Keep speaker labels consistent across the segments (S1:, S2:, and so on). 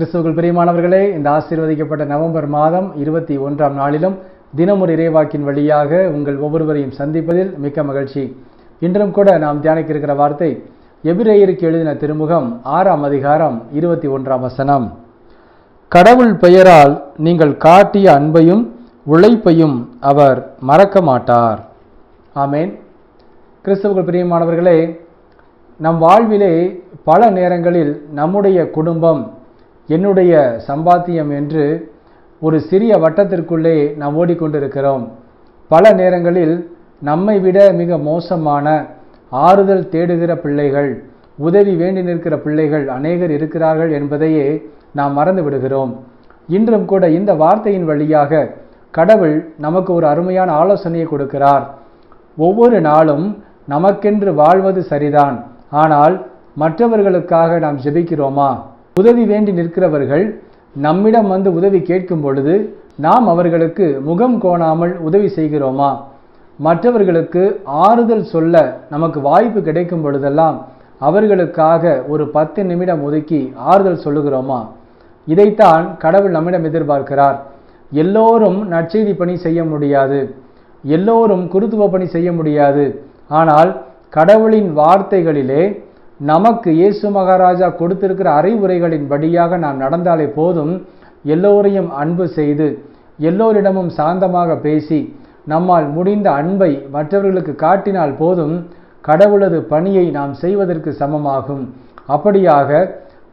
S1: கிறிஸ்துவுக்குள் பிரியமானவர்களே இந்த ஆசீர்வதிக்கப்பட்ட நவம்பர் மாதம் இருபத்தி ஒன்றாம் நாளிலும் தினமொரு இறைவாக்கின் வழியாக உங்கள் ஒவ்வொருவரையும் சந்திப்பதில் மிக்க மகிழ்ச்சி. இன்றும் கூட நாம் தியானிக்க இருக்கிற வார்த்தை எபிரேயருக்கு எழுதின திருமுகம் ஆறாம் அதிகாரம் இருபத்தி ஒன்றாம் வசனம். கடவுள் பெயரால் நீங்கள் காட்டிய அன்பையும் உழைப்பையும் அவர் மறக்க மாட்டார். ஆமேன். கிறிஸ்துவர்கள் பிரியமானவர்களே நம் வாழ்விலே பல நேரங்களில் நம்முடைய குடும்பம் என்னுடைய சம்பாத்தியம் என்று ஒரு சிறிய வட்டத்திற்குள்ளே நாம் ஓடிக்கொண்டிருக்கிறோம். பல நேரங்களில் நம்மை விட மிக மோசமான ஆறுதல் தேடுகிற பிள்ளைகள் உதவி வேண்டி நிற்கிற பிள்ளைகள் அநேகர் இருக்கிறார்கள் என்பதையே நாம் மறந்து விடுகிறோம். இன்றும் கூட இந்த வார்த்தையின் வழியாக கடவுள் நமக்கு ஒரு அருமையான ஆலோசனையை கொடுக்கிறார். ஒவ்வொரு நாளும் நமக்கென்று வாழ்வது சரிதான். ஆனால் மற்றவர்களுக்காக நாம் ஜெபிக்கிறோமா? உதவி வேண்டி நிற்கிறவர்கள் நம்மிடம் வந்து உதவி கேட்கும் பொழுது நாம் அவர்களுக்கு முகம் கோணாமல் உதவி செய்கிறோமா? மற்றவர்களுக்கு ஆறுதல் சொல்ல நமக்கு வாய்ப்பு கிடைக்கும் பொழுதெல்லாம் அவர்களுக்காக ஒரு பத்து நிமிடம் ஒதுக்கி ஆறுதல் சொல்லுகிறோமா? இதைத்தான் கடவுள் நம்மிடம் எதிர்பார்க்கிறார். எல்லோரும் நற்செய்தி பணி செய்ய முடியாது. எல்லோரும் குருத்துவ பணி செய்ய முடியாது. ஆனால் கடவுளின் வார்த்தைகளிலே நமக்கு இயேசு மகாராஜா கொடுத்திருக்கிற அறிவுரைகளின் படியாக நாம் நடந்தாலே போதும். எல்லோரையும் அன்பு செய்து எல்லோரிடமும் சாந்தமாக பேசி நம்மால் முடிந்த அன்பை மற்றவர்களுக்கு காட்டினால் போதும். கடவுளது பணியை நாம் செய்வதற்கு சமமாகும். அப்படியாக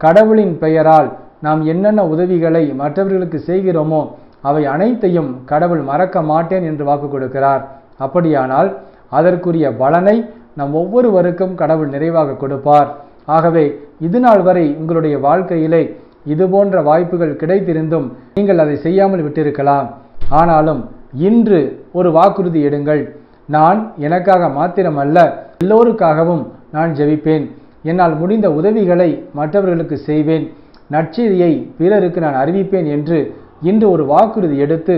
S1: கடவுளின் பெயரால் நாம் என்னென்ன உதவிகளை மற்றவர்களுக்கு செய்கிறோமோ அவை அனைத்தையும் கடவுள் மறக்க மாட்டேன் என்று வாக்கு கொடுக்கிறார். அப்படியானால் அதற்குரிய பலனை நம் ஒவ்வொருவருக்கும் கடவுள் நிறைவாக கொடுப்பார். ஆகவே இது நாள் வரை உங்களுடைய வாழ்க்கையிலே இது போன்ற வாய்ப்புகள் கிடைத்திருந்தும் நீங்கள் அதை செய்யாமல் விட்டிருக்கலாம். ஆனாலும் இன்று ஒரு வாக்குறுதி எடுங்கள். நான் எனக்காக மாத்திரமல்ல எல்லோருக்காகவும் நான் ஜெபிப்பேன். என்னால் முடிந்த உதவிகளை மற்றவர்களுக்கு செய்வேன். நற்செய்தியை பிறருக்கு நான் அறிவிப்பேன் என்று இன்று ஒரு வாக்குறுதி எடுத்து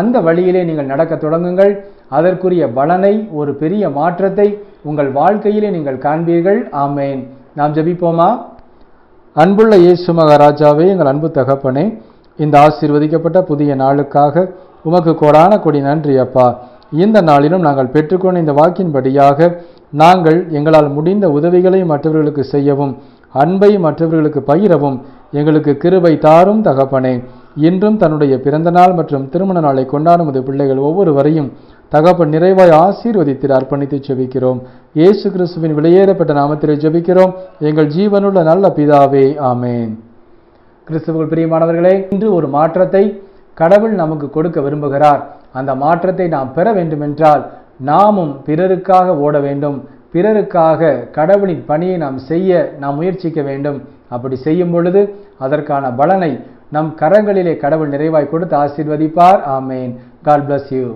S1: அந்த வழியிலே நீங்கள் நடக்க தொடங்குங்கள். அதற்குரிய பலனை ஒரு பெரிய மாற்றத்தை உங்கள் வாழ்க்கையிலே நீங்கள் காண்பீர்கள். ஆமேன். நாம் ஜெபிப்போமா? அன்புள்ள இயேசு மகாராஜாவே எங்கள் அன்பு தகப்பனே இந்த ஆசீர்வதிக்கப்பட்ட புதிய நாளுக்காக உமக்கு கோடான கொடி நன்றி அப்பா. இந்த நாளிலும் நாங்கள் பெற்றுக்கொண்ட இந்த வாக்கின்படியாக நாங்கள் எங்களால் முடிந்த உதவிகளை மற்றவர்களுக்கு செய்யவும் அன்பை மற்றவர்களுக்கு பகிரவும் எங்களுக்கு கிருபை தாரும் தகப்பனே. இன்றும் தன்னுடைய பிறந்த நாள் மற்றும் திருமண நாளை கொண்டாடும் பிள்ளைகள் ஒவ்வொருவரையும் தகப்பன் நிறைவாய் ஆசீர்வதித்திர அர்ப்பணித்து ஜெபிக்கிறோம் இயேசு கிறிஸ்துவின் வெளியேறப்பட்ட நாமத்திலே ஜெபிக்கிறோம். எங்கள் ஜீவனுள்ள நல்ல பிதாவே ஆமேன். கிறிஸ்துவர்கள் பிரியமானவர்களே இன்று ஒரு மாற்றத்தை கடவுள் நமக்கு கொடுக்க விரும்புகிறார். அந்த மாற்றத்தை நாம் பெற வேண்டுமென்றால் நாமும் பிறருக்காக ஓட வேண்டும். பிறருக்காக கடவுளின் பணியை நாம் செய்ய நாம் முயற்சிக்க வேண்டும். அப்படி செய்யும் பொழுது அதற்கான பலனை நம் கரங்களிலே கடவுள் நிறைவாய் கொடுத்து ஆசீர்வதிப்பார். ஆமேன். God bless you